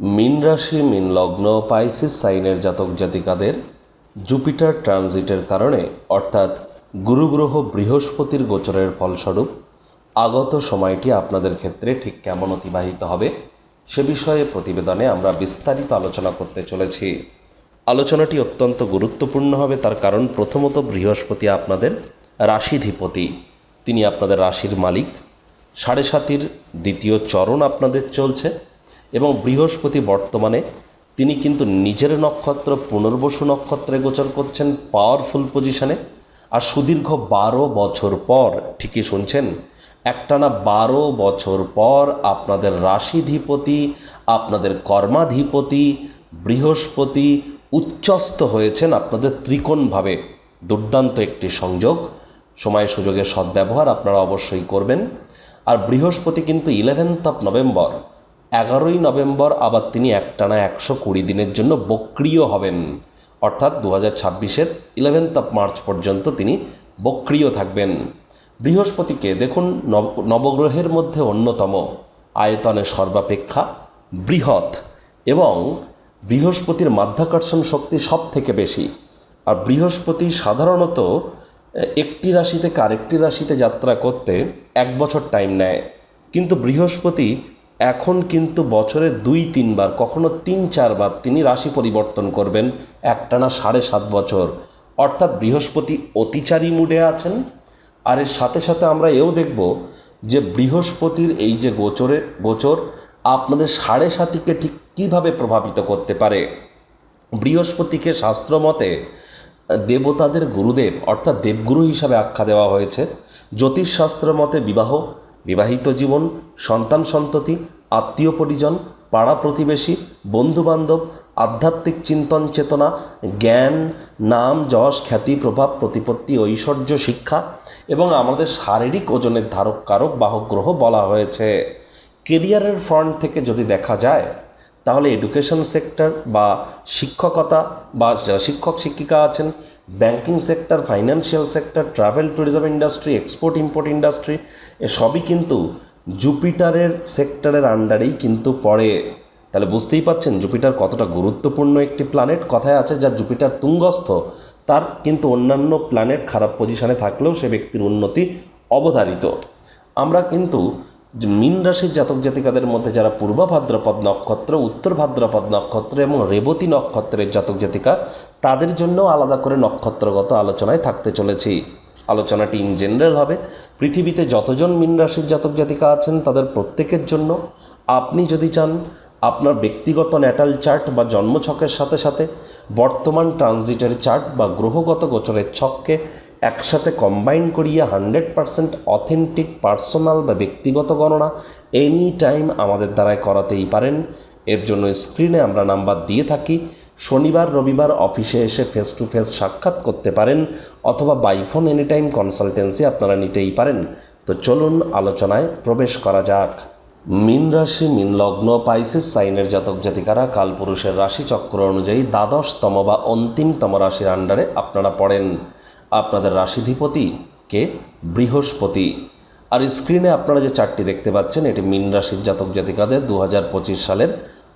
মিন রাশি, মিন লগ্ন পাইসিস সাইনের জাতক জাতিকাদের জুপিটার ট্রানজিটের কারণে, অর্থাৎ গুরুগ্রহ বৃহস্পতির গোচরের ফলস্বরূপ আগত সময়টি আপনাদের ক্ষেত্রে ঠিক কেমন অতিবাহিত হবে সে বিষয়ে প্রতিবেদনে আমরা বিস্তারিত আলোচনা করতে চলেছি। আলোচনাটি অত্যন্ত গুরুত্বপূর্ণ হবে, তার কারণ প্রথমত বৃহস্পতি আপনাদের রাশিধিপতি। তিনি আপনাদের রাশির মালিক। সাড়ে সাতির দ্বিতীয় চরণ আপনাদের চলছে। এবং বৃহস্পতি বর্তমানে তিনি কিন্তু নিজের নক্ষত্র, পুনর্বসু নক্ষত্রে গোচর করছেন পাওয়ারফুল পজিশনে আর সুদীর্ঘ বারো বছর পর, ঠিকই শুনছেন, একটানা বারো বছর পর আপনাদের রাশিধিপতি, আপনাদের কর্মাধিপতি, বৃহস্পতি উচ্চস্থ হয়েছেন আপনাদের ত্রিকোণভাবে। দুর্দান্ত একটি সংযোগ। সময় সুযোগের সদ্ব্যবহার আপনারা অবশ্যই করবেন। আর বৃহস্পতি কিন্তু ইলেভেন্থ অফ নভেম্বর এগারোই নভেম্বর আবার তিনি একটানা একশো কুড়ি দিনের জন্য বক্রিয় হবেন। অর্থাৎ দু হাজার ছাব্বিশের ইলেভেন্থ অফ মার্চ পর্যন্ত তিনি বক্রিয় থাকবেন। বৃহস্পতিকে দেখুন, নব, নবগ্রহের মধ্যে অন্যতম। আয়তনে সর্বাপেক্ষা বৃহৎ এবং বৃহস্পতির মাধ্যাকর্ষণ শক্তি সব থেকে বেশি। আর বৃহস্পতি সাধারণত একটি রাশি থেকে আরেকটি রাশিতে যাত্রা করতে এক বছর টাইম নেয়। কিন্তু বৃহস্পতি এখন কিন্তু বছরে দুই, তিনবার, কখনো তিন, চারবার তিনি রাশি পরিবর্তন করবেন। একটানা সাড়ে সাত বছর। অর্থাৎ বৃহস্পতি অতিচারী মুডে আছেন। আর এর সাথে সাথে আমরা এও দেখব যে বৃহস্পতির এই যে গোচরে, গোচর আপনাদের সাড়ে সাতিকে ঠিক কীভাবে প্রভাবিত করতে পারে? বৃহস্পতিকে শাস্ত্রমতে, দেবতাদের গুরুদেব অর্থাৎ দেবগুরু হিসাবে আখ্যা দেওয়া হয়েছে। জ্যোতিষশাস্ত্র মতে বিবাহ, বিবাহিত জীবন সন্তান সন্ততি, আত্মীয় পরিজন, পাড়া প্রতিবেশী, বন্ধুবান্ধব, আধ্যাত্মিক চিন্তন চেতনা, জ্ঞান, নাম, যশ, খ্যাতি, প্রভাব, প্রতিপত্তি, ঐশ্বর্য, শিক্ষা এবং আমাদের শারীরিক ওজনের ধারক, কারক, বাহক, গ্রহ বলা হয়েছে। কেরিয়ারের ফ্রন্ট থেকে যদি দেখা যায়, তাহলে এডুকেশন সেক্টর বা শিক্ষকতা বা যারা শিক্ষক, শিক্ষিকা আছেন, banking sector, financial sector, travel, tourism industry, export, import industry সবই কিন্তু জুপিটারের সেক্টরের আন্ডারেই কিন্তু পড়ে। তাহলে বুঝতেই পাচ্ছেন জুপিটার কতটা গুরুত্বপূর্ণ একটি প্ল্যানেট কথায় আছে, যা জুপিটার তুঙ্গস্থ, তার কিন্তু অন্যান্য প্ল্যানেট খারাপ পজিশনে থাকলেও সে ব্যক্তির উন্নতি অবধারিত। আমরা কিন্তু মীন রাশির জাতক জাতিকাদের মধ্যে যারা পূর্ব ভাদ্রপদ নক্ষত্র, উত্তর ভাদ্রপদ নক্ষত্র এবং রেবতী নক্ষত্রের জাতক জাতিকা, তাদের জন্য আলাদা করে নক্ষত্রগত আলোচনায় থাকতে চলেছি। আলোচনাটি ইন জেনারেল হবে। পৃথিবীতে যতজন মীন রাশির জাতক জাতিকা আছেন, তাদের প্রত্যেকের জন্য আপনি যদি চান আপনার ব্যক্তিগত ন্যাটাল চার্ট বা জন্মছকের সাথে সাথে বর্তমান ট্রানজিটের চার্ট বা গ্রহগত গোচরের ছককে একসাথে কম্বাইন করিয়ে হান্ড্রেড পারসেন্ট অথেন্টিক পার্সোনাল বা ব্যক্তিগত গণনা এনি টাইম আমাদের দ্বারায় করাতেই পারেন। এর জন্য স্ক্রিনে আমরা নাম্বার দিয়ে থাকি। শনিবার, রবিবার অফিসে এসে ফেস টু ফেস সাক্ষাৎ করতে পারেন অথবা বাইফোন এনি টাইম কনসালটেন্সি আপনারা নিতেই পারেন। তো চলুন আলোচনায় প্রবেশ করা যাক। মিন রাশি, মিন লগ্ন পাইসিস সাইনের জাতক জাতিকারা কালপুরুষের রাশি চক্র অনুযায়ী দ্বাদশতম বা অন্তিমতম রাশির আন্ডারে আপনারা পড়েন। আপনাদের রাশিধিপতি কে? বৃহস্পতি। আর স্ক্রিনে আপনারা যে চারটি দেখতে পাচ্ছেন, এটি মিন রাশির জাতক জাতিকাদের দু হাজার পঁচিশ সালের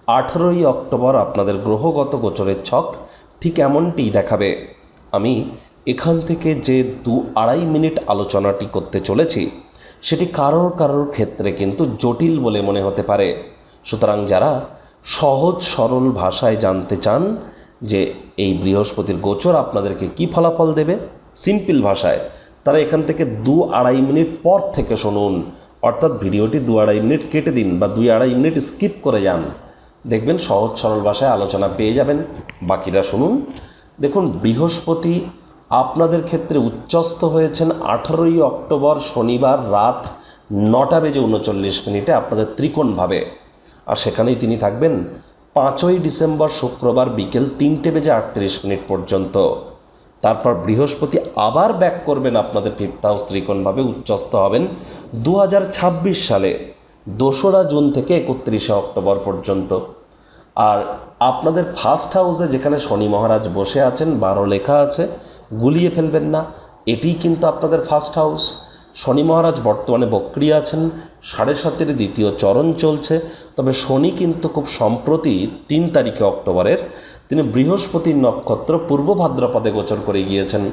আঠেরোই অক্টোবর আপনাদের গ্রহগত গোচরের ছক ঠিক এমনটিই দেখাবে। আমি এখান থেকে যে দু আড়াই মিনিট আলোচনাটি করতে চলেছি, সেটি কারোর কারোর ক্ষেত্রে কিন্তু জটিল বলে মনে হতে পারে। সুতরাং যারা সহজ সরল ভাষায় জানতে চান যে এই বৃহস্পতির গোচর আপনাদেরকে কি ফলাফল দেবে, সিম্পল ভাষায় তারা এখান থেকে দু আড়াই মিনিট পর থেকে শুনুন। অর্থাৎ ভিডিওটি দু আড়াই মিনিট কেটে দিন বা দুই আড়াই মিনিট স্কিপ করে যান। দেখবেন সহজ সরল ভাষায় আলোচনা পেয়ে যাবেন। বাকিরা শুনুন। দেখুন, বৃহস্পতি আপনাদের ক্ষেত্রে উচ্চস্থ হয়েছেন আঠারোই অক্টোবর শনিবার রাত নটা বেজে উনচল্লিশ মিনিটে আপনাদের ত্রিকোণভাবে। আর সেখানেই তিনি থাকবেন পাঁচই ডিসেম্বর শুক্রবার বিকেল তিনটে বেজে আটত্রিশ মিনিট পর্যন্ত। তারপর বৃহস্পতি আবার ব্যাক করবেন, আপনাদের ফিফথ হাউস ত্রিকোণভাবে উচ্চস্থ হবেন। দু হাজার ছাব্বিশ সালে দোসরা জুন থেকে একত্রিশে অক্টোবর পর্যন্ত। আর আপনাদের ফার্স্ট হাউসে যেখানে শনি মহারাজ বসে আছেন, বারো লেখা আছে, গুলিয়ে ফেলবেন না, এটিই কিন্তু আপনাদের ফার্স্ট হাউস শনি মহারাজ বর্তমানে বক্রিয় আছেন, সাড়ে সাতের দ্বিতীয় চরণ চলছে, তবে শনি কিন্তু খুব সম্প্রতি তিন তারিখে অক্টোবরের, তিনি বৃহস্পতির নক্ষত্র পূর্ব ভাদ্রপদে গোচর করে গিয়েছেন।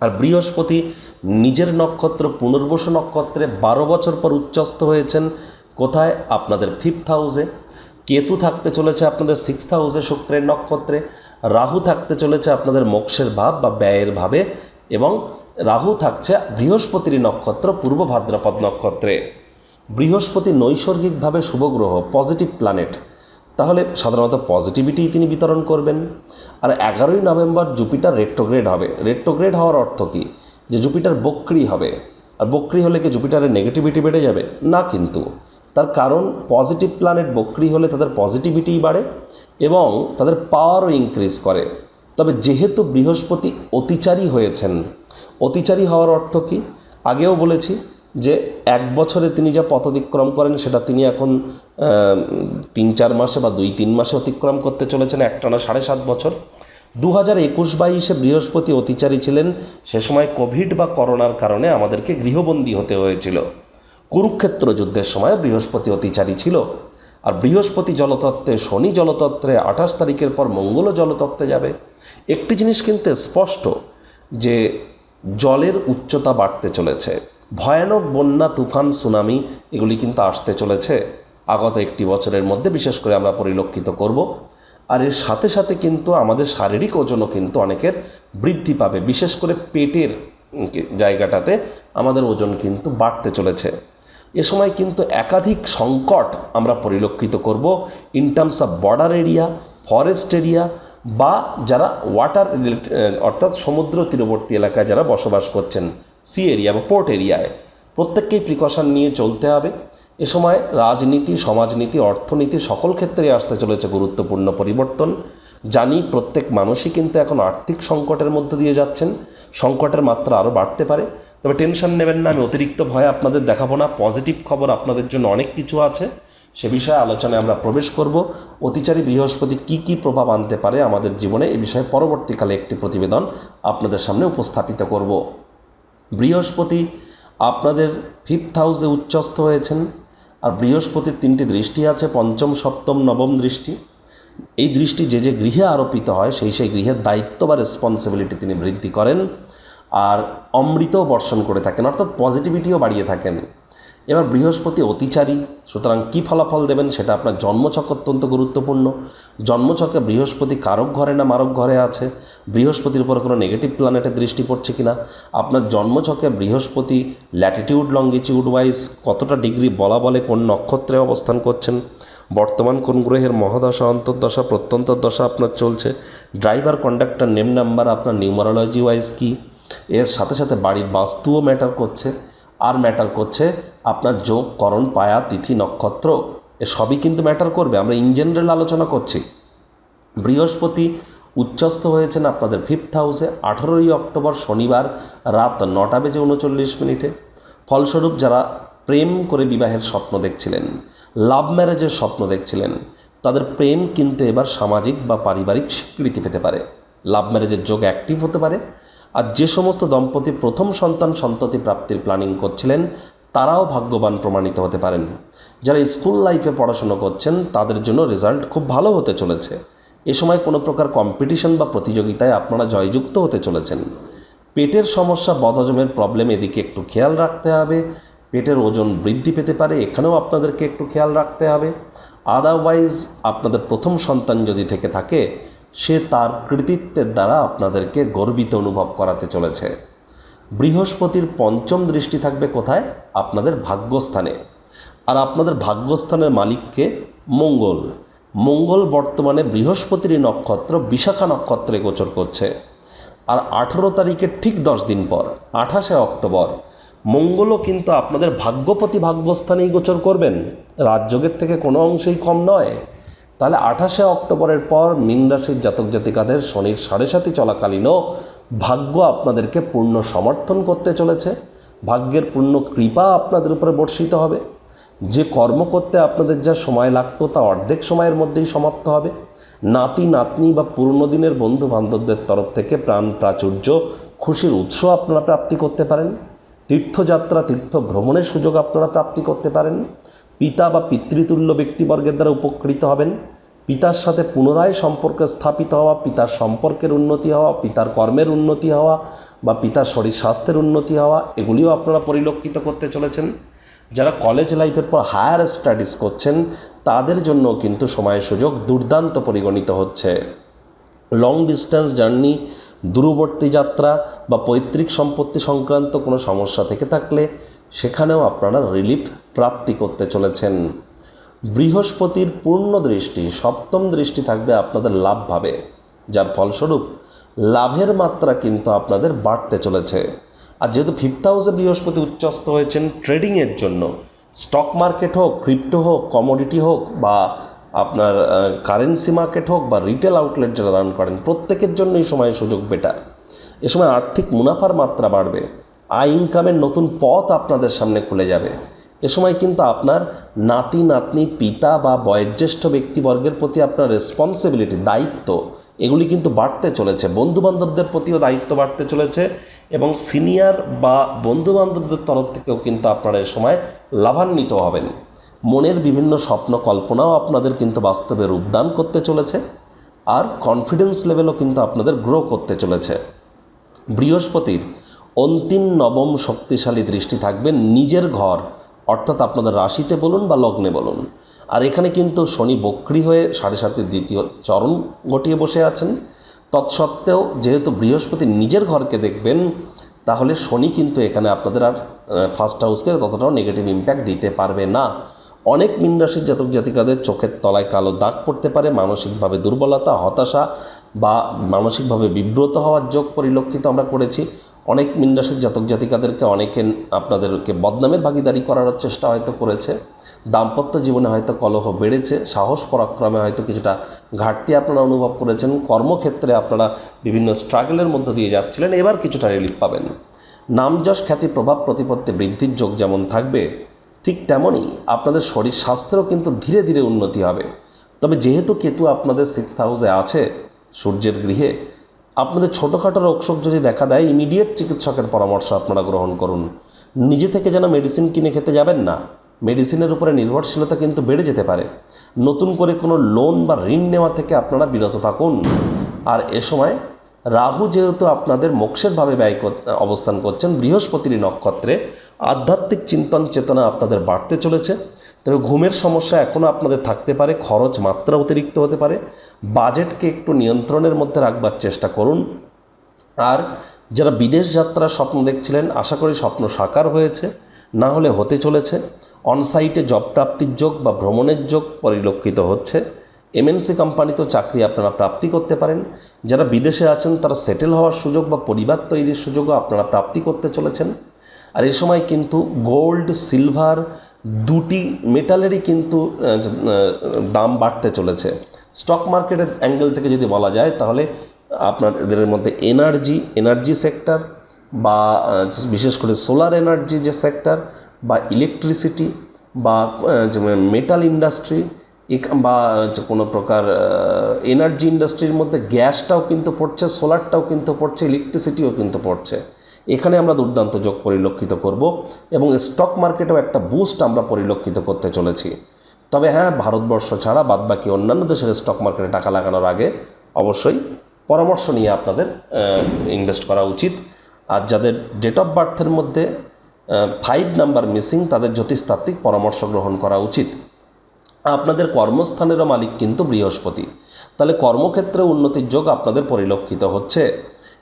আর বৃহস্পতি নিজের নক্ষত্র পুনর্বসু নক্ষত্রে বারো বছর পর উচ্চস্থ হয়েছেন। কোথায়? আপনাদের ফিফথ হাউসে কেতু থাকতে চলেছে আপনাদের সিক্সথ হাউসে শুক্রের নক্ষত্রে। রাহু থাকতে চলেছে আপনাদের মোক্ষের ভাব বা ব্যয়ের ভাবে। এবং রাহু থাকছে বৃহস্পতির নক্ষত্র, পূর্ব ভাদ্রপদ নক্ষত্রে। বৃহস্পতি নৈসর্গিকভাবে শুভগ্রহ পজিটিভ প্ল্যানেট তাহলে সাধারণত পজিটিভিটি তিনি বিতরণ করবেন। আর এগারোই নভেম্বর জুপিটার রেট্রোগ্রেড হবে। রেট্রোগ্রেড হওয়ার অর্থ কী? যে জুপিটার বক্রি হবে। আর বক্রি হলে কি জুপিটারের নেগেটিভিটি বেড়ে যাবে? না কিন্তু। তার কারণ পজিটিভ প্ল্যানেট বক্রি হলে তাদের পজিটিভিটিই বাড়ে এবং তাদের পাওয়ারও ইনক্রিজ করে। তবে যেহেতু বৃহস্পতি অতিচারী হয়েছেন, অতিচারী হওয়ার অর্থ কী? আগেও বলেছি যে এক বছরে তিনি যা পথ অতিক্রম করেন, সেটা তিনি এখন তিন চার মাসে বা দুই তিন মাসে অতিক্রম করতে চলেছেন, একটানা সাড়ে সাত বছর। দু হাজার একুশ বাইশে বৃহস্পতি অতিচারী ছিলেন। সে সময় কোভিড বা করোনার কারণে আমাদেরকে গৃহবন্দী হতে হয়েছিল। কুরুক্ষেত্র যুদ্ধের সময় বৃহস্পতি অতিচারী ছিল। আর বৃহস্পতি জলতত্ত্বে শনি জলতত্ত্বে আঠাশ তারিখের পর মঙ্গলও জলতত্ত্বে যাবে। একটি জিনিস কিন্তু স্পষ্ট, যে জলের উচ্চতা বাড়তে চলেছে। ভয়ানক বন্যা, তুফান, সুনামি, এগুলি কিন্তু আসতে চলেছে। আগত একটি বছরের মধ্যে বিশেষ করে আমরা পরিলক্ষিত করব। আর এর সাথে সাথে কিন্তু আমাদের শারীরিক ওজনও কিন্তু অনেকের বৃদ্ধি পাবে। বিশেষ করে পেটের জায়গাটাতে আমাদের ওজন কিন্তু বাড়তে চলেছে। এ সময় কিন্তু একাধিক সংকট আমরা পরিলক্ষিত করব। In terms of border area forest area বা যারা ওয়াটার অর্থাৎ সমুদ্র তীরবর্তী এলাকায় যারা বসবাস করছেন সি এরিয়া বা পোর্ট এরিয়ায়। প্রত্যেককেই প্রিকশন নিয়ে চলতে হবে। এ সময় রাজনীতি, সমাজনীতি, অর্থনীতি সকল ক্ষেত্রে আসতে চলেছে গুরুত্বপূর্ণ পরিবর্তন। জানি প্রত্যেক মানুষই কিন্তু এখন আর্থিক সংকটের মধ্য দিয়ে যাচ্ছেন। সংকটের মাত্রা আরও বাড়তে পারে। তবে টেনশন নেবেন না, আমি অতিরিক্ত ভয়ে আপনাদের দেখাবো না। পজিটিভ খবর আপনাদের জন্য অনেক কিছু আছে। সে বিষয়ে আলোচনায় আমরা প্রবেশ করব। অতিচারী বৃহস্পতি কি কি প্রভাব আনতে পারে আমাদের জীবনে এ বিষয়ে পরবর্তীকালে একটি প্রতিবেদন আপনাদের সামনে উপস্থাপিত করব। বৃহস্পতি আপনাদের ফিফথ হাউসে উচ্চস্থ হয়েছেন, আর বৃহস্পতির তিনটি দৃষ্টি আছে, পঞ্চম, সপ্তম, নবম দৃষ্টি। এই দৃষ্টি যে যে গৃহে আরোপিত হয়, সেই সেই গৃহের দায়িত্ব বা রেসপন্সিবিলিটি তিনি বৃদ্ধি করেন, আর অমৃতও বর্ষণ করে থাকেন, অর্থাৎ পজিটিভিটিও বাড়িয়ে থাকেন। এবার বৃহস্পতি অতিচারী, সুতরাং কী ফলাফল দেবেন সেটা আপনার জন্মছক অত্যন্ত গুরুত্বপূর্ণ। জন্মছকে বৃহস্পতি কারক ঘরে না মারক ঘরে আছে? বৃহস্পতির উপর কোনো নেগেটিভ প্ল্যানেটের দৃষ্টি পড়ছে কি না আপনার জন্মছকে বৃহস্পতি ল্যাটিটিউড লঙ্গিটিউড ওয়াইজ কতটা ডিগ্রি বলা বলে কোন নক্ষত্রে অবস্থান করছেন? বর্তমান কোন গ্রহের মহাদশা, অন্তর্দশা প্রত্যন্তর দশা আপনার চলছে? ড্রাইভার কন্ডাক্টর নেম নাম্বার আপনার নিউমারোলজি ওয়াইজ কী? এর সাথে সাথে বাড়ির বাস্তুও ম্যাটার করছে। আর ম্যাটার করছে আপনার যোগ, করণ, পায়া, তিথি, নক্ষত্র এ সবই কিন্তু ম্যাটার করবে। আমরা ইন জেনারেল আলোচনা করছি। বৃহস্পতি উচ্চস্থ হয়েছেন আপনাদের ফিফথ হাউসে আঠেরোই অক্টোবর শনিবার রাত নটা বেজে উনচল্লিশ মিনিটে। ফলস্বরূপ যারা প্রেম করে বিবাহের স্বপ্ন দেখছিলেন লাভ ম্যারেজের স্বপ্ন দেখছিলেন, তাদের প্রেম কিন্তু এবার সামাজিক বা পারিবারিক স্বীকৃতি পেতে পারে। লাভ ম্যারেজের যোগ অ্যাক্টিভ হতে পারে। আর যে সমস্ত দম্পতি প্রথম সন্তান সন্ততি প্রাপ্তির প্ল্যানিং করছিলেন, তারাও ভাগ্যবান প্রমাণিত হতে পারেন। যারা স্কুল লাইফে পড়াশুনো করছেন, তাদের জন্য রেজাল্ট খুব ভালো হতে চলেছে। এ সময় কোনো প্রকার কম্পিটিশন বা প্রতিযোগিতায় আপনারা জয়যুক্ত হতে চলেছেন। পেটের সমস্যা, বদহজমের প্রবলেম এদিকে একটু খেয়াল রাখতে হবে। পেটের ওজন বৃদ্ধি পেতে পারে, এখানেও আপনাদেরকে একটু খেয়াল রাখতে হবে। আদারওয়াইজ আপনাদের প্রথম সন্তান যদি থেকে থাকে সে তার কৃতিত্বের দ্বারা আপনাদেরকে গর্বিত অনুভব করাতে চলেছে। বৃহস্পতির পঞ্চম দৃষ্টি থাকবে কোথায়? আপনাদের ভাগ্যস্থানে। আর আপনাদের ভাগ্যস্থানের মালিককে মঙ্গল। মঙ্গল বর্তমানে বৃহস্পতির নক্ষত্র বিশাখা নক্ষত্রে গোচর করছে। আর আঠেরো তারিখের ঠিক দশ দিন পর, আঠাশে অক্টোবর, মঙ্গলও কিন্তু আপনাদের ভাগ্যপতি ভাগ্যস্থানেই গোচর করবেন। রাজযোগের থেকে কোনো অংশেই কম নয়। তাহলে আঠাশে অক্টোবরের পর মীন রাশির জাতক জাতিকাদের শনির সাড়ে সাতি চলাকালীনও ভাগ্য আপনাদেরকে পূর্ণ সমর্থন করতে চলেছে। ভাগ্যের পূর্ণ কৃপা আপনাদের উপরে বর্ষিত হবে। যে কর্ম করতে আপনাদের যা সময় লাগতো তা অর্ধেক সময়ের মধ্যেই সমাপ্ত হবে। নাতি, নাতনি বা পুরনো দিনের বন্ধু বান্ধবদের তরফ থেকে প্রাণ প্রাচুর্য, খুশির উৎস আপনারা প্রাপ্তি করতে পারেন। তীর্থযাত্রা তীর্থ ভ্রমণের সুযোগ আপনারা প্রাপ্তি করতে পারেন। পিতা বা পিতৃতুল্য ব্যক্তিবর্গের দ্বারা উপকৃত হবেন। পিতার সাথে পুনরায় সম্পর্ক স্থাপিত হওয়া, পিতার সম্পর্কের উন্নতি হওয়া, পিতার কর্মের উন্নতি হওয়া বা পিতার শরীর স্বাস্থ্যের উন্নতি হওয়া, এগুলিও আপনারা পরিলক্ষিত করতে চলেছেন। যারা কলেজ লাইফের পর হায়ার স্টাডিজ করছেন, তাদের জন্য কিন্তু সময় সুযোগ দুর্দান্ত পরিগণিত হচ্ছে। লং ডিস্টেন্স জার্নি দূরবর্তী যাত্রা বা পৈতৃক সম্পত্তি সংক্রান্ত কোনো সমস্যা থেকে থাকলে সেখানেও আপনারা রিলিফ প্রাপ্তি করতে চলেছেন। বৃহস্পতির পূর্ণ দৃষ্টি, সপ্তম দৃষ্টি থাকবে আপনাদের লাভভাবে যার ফলস্বরূপ, লাভের মাত্রা কিন্তু আপনাদের বাড়তে চলেছে। আর যেহেতু ফিফথ হাউসে বৃহস্পতি উচ্চস্ত হয়েছেন ট্রেডিংয়ের জন্য স্টক মার্কেট হোক ক্রিপ্টো হোক কমোডিটি হোক বা আপনার কারেন্সি মার্কেট হোক বা রিটেল আউটলেট যারা রান করেন, প্রত্যেকের জন্যই সময় সুযোগ বেটার এ সময় আর্থিক মুনাফার মাত্রা বাড়বে। আয় ইনকামের নতুন পথ আপনাদের সামনে খুলে যাবে। এ সময় কিন্তু আপনার নাতি, নাতনি, পিতা বা বয়োজ্যেষ্ঠ ব্যক্তিবর্গের প্রতি আপনার রেসপন্সিবিলিটি দায়িত্ব, এগুলি কিন্তু বাড়তে চলেছে। বন্ধুবান্ধবদের প্রতিও দায়িত্ব বাড়তে চলেছে এবং সিনিয়র বা বন্ধুবান্ধবদের তরফ থেকেও কিন্তু আপনারা এ সময় লাভান্বিত হবেন। মনের বিভিন্ন স্বপ্ন, কল্পনাও আপনাদের কিন্তু বাস্তবে রূপদান করতে চলেছে আর কনফিডেন্স লেভেলও কিন্তু আপনাদের গ্রো করতে চলেছে। বৃহস্পতির অন্তিম নবম শক্তিশালী দৃষ্টি থাকবে নিজের ঘর, অর্থাৎ আপনাদের রাশিতে বলুন বা লগ্নে বলুন। আর এখানে কিন্তু শনি বক্রি হয়ে সাড়ে সাতের দ্বিতীয় চরণ ঘটিয়ে বসে আছেন। তৎসত্ত্বেও যেহেতু বৃহস্পতি নিজের ঘরকে দেখবেন, তাহলে শনি কিন্তু এখানে আপনাদের আর ফার্স্ট হাউসকে ততটাও নেগেটিভ ইম্প্যাক্ট দিতে পারবে না। অনেক মিন রাশির জাতক জাতিকাদের চোখের তলায় কালো দাগ পড়তে পারে, মানসিকভাবে দুর্বলতা, হতাশা বা মানসিকভাবে বিব্রত হওয়ার যোগ পরিলক্ষিত আমরা করেছি। অনেক মিন জাতক জাতিকাদেরকে অনেকে আপনাদেরকে বদনামের ভাগিদারি করার চেষ্টা হয়তো করেছে, দাম্পত্য জীবনে হয়তো কলহ বেড়েছে, সাহস পরাক্রমে হয়তো কিছুটা ঘাটতি আপনারা অনুভব করেছেন, কর্মক্ষেত্রে আপনারা বিভিন্ন স্ট্রাগলের মধ্য দিয়ে যাচ্ছিলেন, এবার কিছুটা রিলিফ পাবেন। নামযশ খ্যাতি প্রভাব প্রতিপত্তি বৃদ্ধির যোগ যেমন থাকবে, ঠিক তেমনই আপনাদের শরীর স্বাস্থ্যেরও কিন্তু ধীরে ধীরে উন্নতি হবে। তবে যেহেতু কেতু আপনাদের সিক্স হাউসে আছে, সূর্যের গৃহে আপনাদের ছোটোখাটো রোগশোক যদি দেখা দেয় ইমিডিয়েট চিকিৎসকের পরামর্শ আপনারা গ্রহণ করুন। নিজে থেকে যেন মেডিসিন কিনে খেতে যাবেন না। মেডিসিনের উপরে নির্ভরশীলতা কিন্তু বেড়ে যেতে পারে। নতুন করে কোনো লোন বা ঋণ নেওয়া থেকে আপনারা বিরত থাকুন। আর এ সময় রাহু যেহেতু আপনাদের মোক্ষেরভাবে ব্যয় অবস্থান করছেন, বৃহস্পতির নক্ষত্রে আধ্যাত্মিক চিন্তন চেতনা আপনাদের বাড়তে চলেছে। তবে ঘুমের সমস্যা এখনও আপনাদের থাকতে পারে, খরচ মাত্রা অতিরিক্ত হতে পারে। বাজেটকে একটু নিয়ন্ত্রণের মধ্যে রাখবার চেষ্টা করুন। আর যারা বিদেশ যাত্রার স্বপ্ন দেখছিলেন, আশা করি স্বপ্ন সাকার হয়েছে, না হলে হতে চলেছে। অনসাইটে জব প্রাপ্তির যোগ বা ভ্রমণের যোগ পরিলক্ষিত হচ্ছে। এমএনসি কোম্পানিতেও চাকরি আপনারা প্রাপ্তি করতে পারেন। যারা বিদেশে আছেন, তারা সেটেল হওয়ার সুযোগ বা পরিবার তৈরির সুযোগও আপনারা প্রাপ্তি করতে চলেছেন। আর এ সময় কিন্তু গোল্ড সিলভার দুটি মেটালেরই কিন্তু দাম বাড়তে চলেছে। স্টক মার্কেটের অ্যাঙ্গেল থেকে যদি বলা যায়, তাহলে আপনার এদের মধ্যে এনার্জি এনার্জি সেক্টর বা বিশেষ করে সোলার এনার্জি যে সেক্টর বা ইলেকট্রিসিটি বা মেটাল ইন্ডাস্ট্রি বা কোনো প্রকার এনার্জি ইন্ডাস্ট্রির মধ্যে গ্যাসটাও কিন্তু পড়ছে, সোলারটাও কিন্তু পড়ছে, ইলেকট্রিসিটিও কিন্তু পড়ছে। এখানে আমরা দুর্দান্ত যোগ পরিলক্ষিত করব এবং স্টক মার্কেটেও একটা বুস্ট আমরা পরিলক্ষিত করতে চলেছি। তবে হ্যাঁ ভারতবর্ষ ছাড়া বাদবাকি অন্যান্য দেশের স্টক মার্কেটে টাকা লাগানোর আগে অবশ্যই পরামর্শ নিয়ে আপনাদের ইনভেস্ট করা উচিত। আর যাদের ডেট অফ বার্থের মধ্যে ফাইভ নাম্বার মিসিং তাদের জ্যোতিষতাত্ত্বিক পরামর্শ গ্রহণ করা উচিত। আপনাদের কর্মস্থানেরও মালিক কিন্তু বৃহস্পতি। তাহলে কর্মক্ষেত্রে উন্নতির যোগ আপনাদের পরিলক্ষিত হচ্ছে।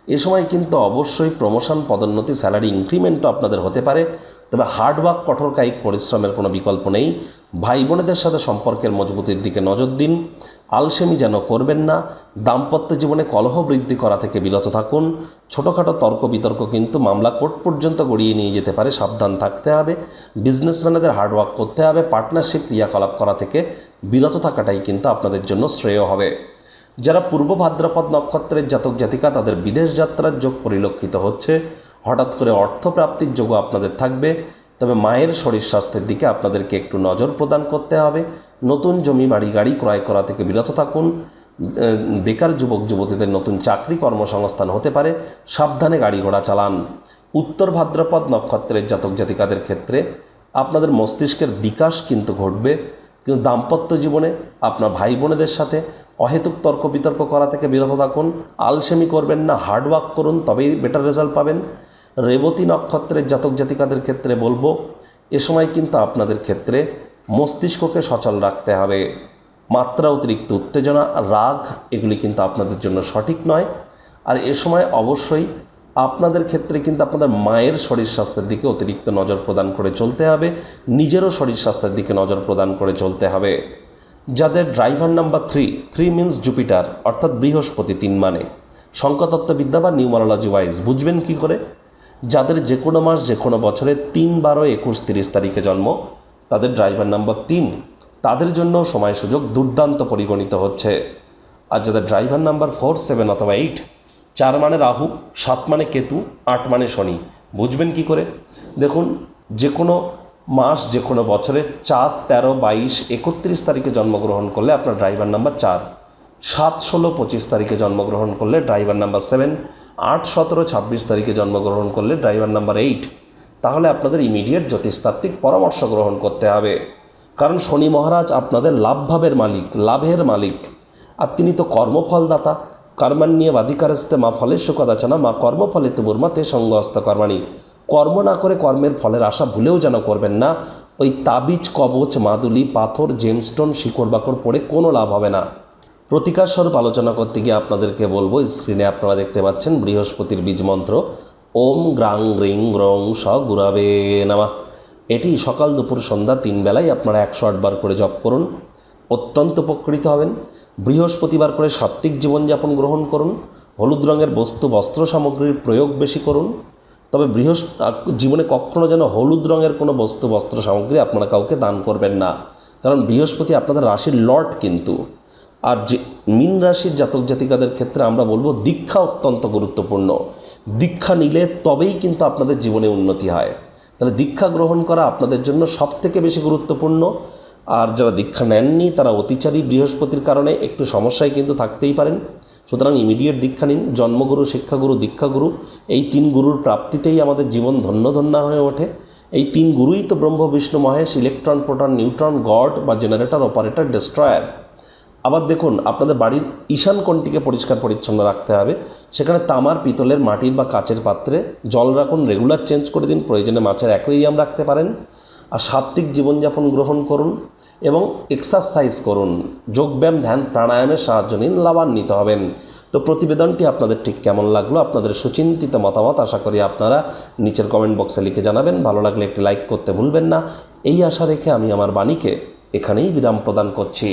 এ সময় কিন্তু অবশ্যই প্রমোশন পদোন্নতি স্যালারি ইনক্রিমেন্টও আপনাদের হতে পারে। তবে হার্ডওয়ার্ক কঠোর কায়িক পরিশ্রমের কোনো বিকল্প নেই। ভাই বোনেদের সাথে সম্পর্কের মজবুতির দিকে নজর দিন। আলসেমি যেন করবেন না। দাম্পত্য জীবনে কলহ বৃদ্ধি করা থেকে বিরত থাকুন। ছোটোখাটো তর্ক বিতর্ক কিন্তু মামলা কোর্ট পর্যন্ত গড়িয়ে নিয়ে যেতে পারে। সাবধান থাকতে হবে। বিজনেসম্যানদের হার্ডওয়ার্ক করতে হবে। পার্টনারশিপ ক্রিয়াকলাপ করা থেকে বিরত থাকাটাই কিন্তু আপনাদের জন্য শ্রেয় হবে। যারা পূর্ব ভাদ্রপদ নক্ষত্রের জাতক জাতিকা তাদের বিদেশ যাত্রার যোগ পরিলক্ষিত হচ্ছে। হঠাৎ করে অর্থপ্রাপ্তির যোগও আপনাদের থাকবে। তবে মায়ের শরীর স্বাস্থ্যের দিকে আপনাদেরকে একটু নজর প্রদান করতে হবে। নতুন জমি, বাড়ি, গাড়ি ক্রয় করা থেকে বিরত থাকুন। বেকার যুবক, যুবতীদের নতুন চাকরি কর্মসংস্থান হতে পারে। সাবধানে গাড়ি ঘোড়া চালান। উত্তর ভাদ্রপদ নক্ষত্রের জাতক জাতিকাদের ক্ষেত্রে আপনাদের মস্তিষ্কের বিকাশ কিন্তু ঘটবে। কিন্তু দাম্পত্য জীবনে, আপনার ভাই বোনেদের সাথে অহেতুক তর্ক বিতর্ক করা থেকে বিরত থাকুন। আলসেমি করবেন না হার্ডওয়ার্ক করুন, তবেই বেটার রেজাল্ট পাবেন। রেবতী নক্ষত্রের জাতক জাতিকাদের ক্ষেত্রে বলব, এ সময় কিন্তু আপনাদের ক্ষেত্রে মস্তিষ্ককে সচল রাখতে হবে। মাত্রা অতিরিক্ত উত্তেজনা, রাগ, এগুলি কিন্তু আপনাদের জন্য সঠিক নয়। আর এ সময় অবশ্যই আপনাদের ক্ষেত্রে কিন্তু আপনাদের মায়ের শরীর স্বাস্থ্যের দিকে অতিরিক্ত নজর প্রদান করে চলতে হবে। নিজেরও শরীর স্বাস্থ্যের দিকে নজর প্রদান করে চলতে হবে। যাদের driver number three three means Jupiter অর্থাৎ বৃহস্পতি তিন মানে। সংখ্যাতত্ত্ববিদ্যা বা নিউমারোলজি ওয়াইজ বুঝবেন কি করে? যাদের যে কোনো মাস, যে কোনো বছরে তিন বারো একুশ তিরিশ তারিখে জন্ম, তাদের ড্রাইভার নাম্বার তিন। তাদের জন্য সময় সুযোগ দুর্দান্ত পরিগণিত হচ্ছে। আর যাদের ড্রাইভার নাম্বার ফোর সেভেন অথবা এইট চার মানে রাহু, সাত মানে কেতু, আট মানে শনি, বুঝবেন কি করে? দেখুন, যে কোনো মাস যে কোনো বছরে চার, তেরো, বাইশ, একত্রিশ তারিখে জন্মগ্রহণ করলে আপনার ড্রাইভার নাম্বার চার। সাত, ষোলো, পঁচিশ তারিখে জন্মগ্রহণ করলে ড্রাইভার নাম্বার সেভেন আট, সতেরো, ছাব্বিশ তারিখে জন্মগ্রহণ করলে ড্রাইভার নাম্বার এইট তাহলে আপনাদের ইমিডিয়েট জ্যোতিষতাত্ত্বিক পরামর্শ গ্রহণ করতে হবে। কারণ শনি মহারাজ আপনাদের লাভভাবের মালিক, লাভের মালিক। আর তিনি তো কর্মফলদাতা। কর্মান্নিয়ে বাধিকারস্তে মা ফলের সুখদাচনা, মা কর্মফলে তুবুর্মা তে সঙ্গহস্ত কর্মাণী। কর্ম না করে কর্মের ফলের আশা ভুলেও যেন করবেন না। ওই তাবিজ, কবচ, মাদুলি, পাথর জেমস্টোন শিকড় বাকড় পড়ে কোনো লাভ হবে না। প্রতিকার স্বরূপ আলোচনা করতে গিয়ে আপনাদেরকে বলব স্ক্রিনে আপনারা দেখতে পাচ্ছেন বৃহস্পতির বীজ মন্ত্র। ওম গ্রাং গ্রিং গ্রং স গুরাবে নামা। এটি সকাল দুপুর সন্ধ্যা তিন বেলায় আপনারা একশো আটবার করে জপ করুন। অত্যন্ত উপকৃত হবেন। বৃহস্পতিবার করে সাত্ত্বিক জীবনযাপন গ্রহণ করুন। হলুদ রঙের বস্তু, বস্ত্র সামগ্রীর প্রয়োগ বেশি করুন। তবে বৃহস্প জীবনে কখনো যেন হলুদ রঙের কোনো বস্তু বস্ত্র সামগ্রী আপনারা কাউকে দান করবেন না। কারণ বৃহস্পতি আপনাদের রাশির লর্ড কিন্তু। আর যে মীন রাশির জাতক জাতিকাদের ক্ষেত্রে আমরা বলব দীক্ষা অত্যন্ত গুরুত্বপূর্ণ। দীক্ষা নিলে তবেই কিন্তু আপনাদের জীবনে উন্নতি হয়। তাহলে দীক্ষা গ্রহণ করা আপনাদের জন্য সব থেকে বেশি গুরুত্বপূর্ণ। আর যারা দীক্ষা নেননি, তারা অতিচারী বৃহস্পতির কারণে একটু সমস্যায় কিন্তু থাকতেই পারেন। সুতরাং ইমিডিয়েট দীক্ষা নিন, জন্মগুরু, শিক্ষাগুরু, দীক্ষাগুরু, এই তিন গুরুর প্রাপ্তিতেই আমাদের জীবন ধন্য ধন্য হয়ে ওঠে। এই তিন গুরুই তো Brahma, Vishnu, Mahesh, electron, proton, neutron, God বা জেনারেটর, অপারেটর, ডেস্ট্রয়ার। আবার দেখুন, আপনাদের বাড়ির ঈশান কোণটিকে পরিষ্কার পরিচ্ছন্ন রাখতে হবে। সেখানে তামার, পিতলের, মাটির বা কাচের পাত্রে জল রাখুন, রেগুলার চেঞ্জ করে দিন, প্রয়োজনে মাছের অ্যাকোয়ারিয়াম রাখতে পারেন। আর সাত্ত্বিক জীবনযাপন গ্রহণ করুন। এবং এক্সারসাইজ করুন। যোগব্যায়াম, ধ্যান, প্রাণায়ামের সাহায্য নিন, লাভান্বিত হবেন। তো প্রতিবেদনটি আপনাদের ঠিক কেমন লাগল, আপনাদের সুচিন্তিত মতামত আশা করি আপনারা নিচের কমেন্ট বক্সে লিখে জানাবেন। ভালো লাগলে একটি লাইক করতে ভুলবেন না। এই আশা রেখে আমি আমার বাণীকে এখানেই বিরাম প্রদান করছি।